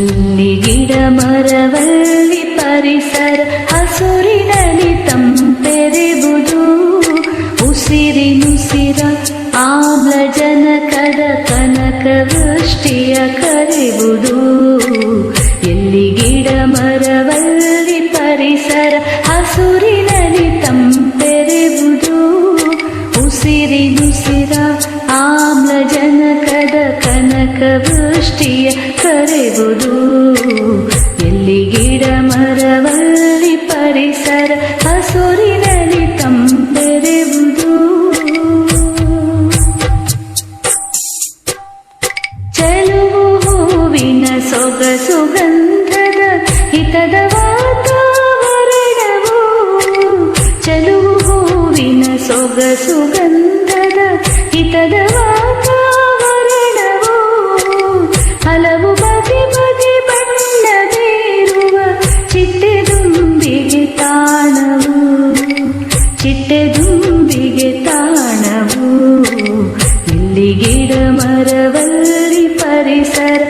ಇಲ್ಲಿ ಗಿಡ ಮರವಲ್ಲಿ ಪರಿಸರ ಹಸುರಿನಲ್ಲಿ ತಂಪೆರೆಬುದು ಉಸಿರಿನುಸಿರ ಆಮ್ಲಜನಕದ ಕನಕ ವೃಷ್ಟಿಯ ಕರೆಬುದು ಕನಕ ವೃಷ್ಟಿಯ ಕರೆಬುದು ಎಲ್ಲಿ ಗಿಡ ಮರವಲ್ಲಿ ಪರಿಸರ ಹಸುರಿನಲ್ಲಿ ತಂಪೆರೆಬುದು ಚೆಲುವು ಹೂವಿನ ಸೊಗಸು ಗಂಧದ ಹಿತದ ವಾತಾವರಣವು ಚೆಲುವು ಹೂವಿನ ಸೊಗಸು ಗಂಧದ ಹಿತದ ಹಲವು ಬಗೆ ಬಗೆ ಬಣ್ಣದೇರುವ ಚಿಟ್ಟೆ ದುಂಬಿಗೆ ತಾಣವು. ಚಿಟ್ಟೆ ದುಂಬಿಗೆ ತಾಣವು. ಇಲ್ಲಿ ಗಿಡ ಮರವಲ್ಲಿ ಪರಿಸರ